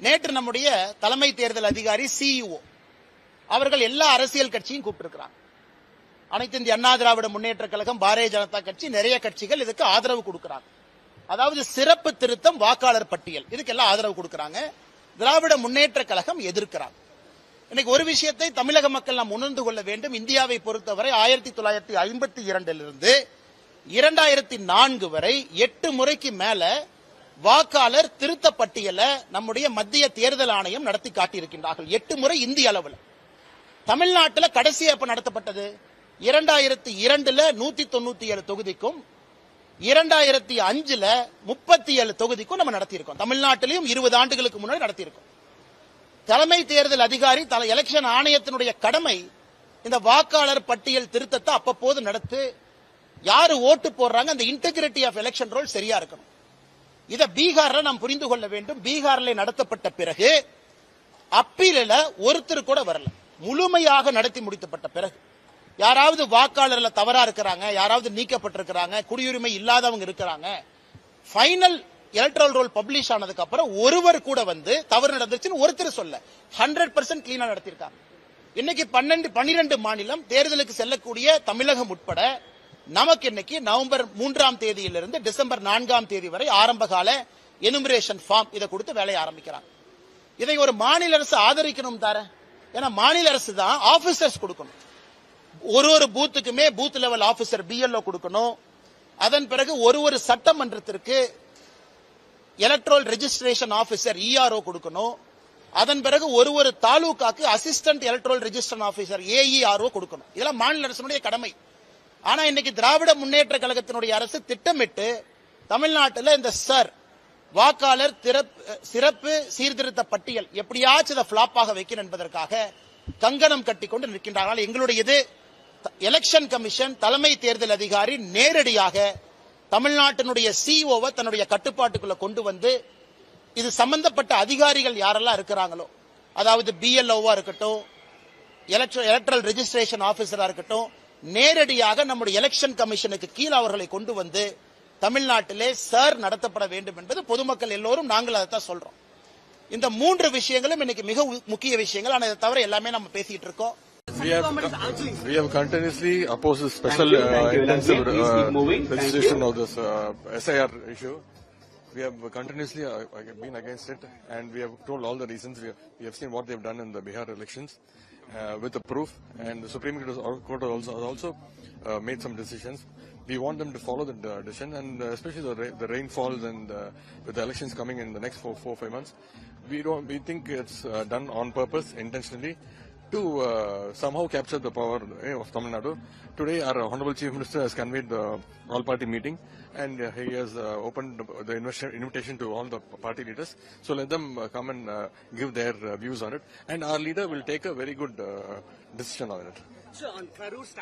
நேற்று நம்முடைய தலைமை தேர்தல் அதிகாரி சிஇஓ அவர்கள் எல்லா அரசியல் கட்சியும் கூப்பிட்டிருக்கிறாங்க. அனைத்து இந்திய அண்ணா திராவிட முன்னேற்ற கழகம் பாரதிய ஜனதா கட்சி நிறைய கட்சிகள் இதுக்கு ஆதரவு கொடுக்கிறாங்க. அதாவது சிறப்பு திருத்தம் வாக்காளர் பட்டியல். இதுக்கெல்லாம் ஆதரவு கொடுக்கறாங்க. திராவிட முன்னேற்ற கழகம் எதிர்க்கிறாங்க. இன்னைக்கு ஒரு விஷயத்தை தமிழக மக்கள் நாம் உணர்ந்து கொள்ள வேண்டும். இந்தியாவை பொறுத்தவரை ஆயிரத்தி தொள்ளாயிரத்தி ஐம்பத்தி இரண்டிலிருந்து இரண்டாயிரத்தி நான்கு வரை எட்டு முறைக்கு மேல வாக்காளர் திருத்த பட்டியலை நம்முடைய மத்திய தேர்தல் ஆணையம் நடத்தி காட்டியிருக்கின்றார்கள். எட்டு முறை இந்திய அளவில். தமிழ்நாட்டில் கடைசி எப்ப நடத்தப்பட்டது? இரண்டாயிரத்தி இரண்டுல நூத்தி தொண்ணூத்தி ஏழு தொகுதிக்கும் இரண்டாயிரத்தி அஞ்சுல முப்பத்தி ஏழு தொகுதிக்கும் நம்ம நடத்தியிருக்கோம். தமிழ்நாட்டிலையும் இருபது ஆண்டுகளுக்கு முன்னாடி நடத்தியிருக்கோம். தலைமை தேர்தல் அதிகாரி தலை எலெக்ஷன் ஆணையத்தினுடைய கடமை இந்த வாக்காளர் பட்டியல் திருத்தத்தை அப்பப்போது நடத்து யாரு ஓட்டு போடுறாங்க அந்த இன்டெகிரிட்டி ஆஃப் எலெக்ஷன் ரோல் சரியா இருக்கணும். இதை பீகார்ல நாம் புரிந்து கொள்ள வேண்டும். பீகார்ல நடத்தப்பட்ட பிறகு அப்பீலில் ஒருத்தர் கூட வரல. முழுமையாக நடத்தி முடித்தப்பட்ட பிறகு. யாராவது வாக்காளர்ல தவறா இருக்கிறாங்க யாராவது நீக்கப்பட்டிருக்கிறாங்க குடியுரிமை இல்லாதவங்க இருக்கிறாங்க ஃபைனல் எலக்ட்ரல் ரோல் பப்ளிஷ் ஆனதுக்கு அப்புறம் ஒருவர் கூட வந்து தவறு நடந்துச்சுன்னு ஒருத்தர் சொல்ல. ஹண்ட்ரட் பர்சன்ட் கிளீனா நடத்திருக்காங்க. இன்னைக்கு பன்னெண்டு பனிரெண்டு மாநிலம் தேர்தலுக்கு செல்லக்கூடிய தமிழகம் உட்பட நமக்கு இன்னைக்கு நவம்பர் மூன்றாம் தேதியிலிருந்து டிசம்பர் நான்காம் தேதி வரை ஆரம்பகால எனுமரேஷன் ஃபார்ம் இதை கொடுத்து வேலையை ஆரம்பிக்கிறாங்க இதை ஒரு மாநில அரசு ஆதரிக்கணும் தார? ஏன்னா மாநில அரசு தான் ஆபீசர்ஸ் கொடுக்கணும். ஒரு ஒரு பூத்துக்குமே பூத் லெவல் ஆபீசர் பிஎல்ஓ கொடுக்கணும். அதன் பிறகு ஒரு ஒரு சட்டமன்றத்திற்கு எலக்ட்ரல் ரெஜிஸ்ட்ரேஷன் ஆபீசர் இஆர்ஓ கொடுக்கணும். அதன் பிறகு ஒரு ஒரு தாலுகாக்கு assistant electoral registration officer AERO கொடுக்கணும். இதெல்லாம் மாநில அரசினுடைய கடமை. ஆனா இன்னைக்கு திராவிட முன்னேற்ற கழகத்தினுடைய அரசு திட்டமிட்டு தமிழ்நாட்டில் இந்த சர் வாக்காளர் திறப்பு- சிறப்பு சீர்திருத்த பட்டியல் எப்படியாச்சும் இதை பிளாப்பாக வைக்கணும் என்பதற்காக கங்கணம் கட்டிக்கொண்டு நிற்கின்றார்கள். எங்களுடைய இது எலெக்ஷன் கமிஷன் தலைமை தேர்தல் அதிகாரி நேரடியாக தமிழ்நாட்டினுடைய சிஓவை தன்னுடைய கட்டுப்பாட்டுக்குள்ள கொண்டு வந்து இது சம்பந்தப்பட்ட அதிகாரிகள் யாரெல்லாம் இருக்கிறாங்களோ அதாவது பிஎல்ஓவா இருக்கட்டும் எலக்ட்ரல் ரெஜிஸ்ட்ரேஷன் ஆபீசரா இருக்கட்டும் நேரடியாக நம்முடைய எலெக்ஷன் கமிஷனுக்கு கீழ் அவர்களை கொண்டு வந்து தமிழ்நாட்டிலே சார் நடத்தப்பட வேண்டும் என்பது பொதுமக்கள் எல்லோரும் நாங்கள் அதைத்தான் சொல்றோம். இந்த மூன்று விஷயங்களும் இன்னைக்கு மிக முக்கிய விஷயங்கள். ஆனா இதை தவிர எல்லாமே நம்ம பேசிட்டு இருக்கோம். We have, we have continuously opposed special uh, intensive uh, registration of this uh, SIR issue. We have continuously uh, been against it, and we have told all the reasons. We have, we have seen what they've done in the Bihar elections uh, with the proof, and the Supreme Court has also, also uh, made some decisions. We want them to follow the uh, decision, and uh, especially the, ra- the rainfalls and with the elections coming in the next four, four five months. We don't. We think it's done on purpose, intentionally, to uh, somehow capture the power eh, of Tamil Nadu. Today, our Honorable Chief Minister has convened the all-party meeting and uh, he has uh, opened the invitation to all the party leaders. So let them uh, come and uh, give their uh, views on it. And our leader will take a very good decision on it. Sir, on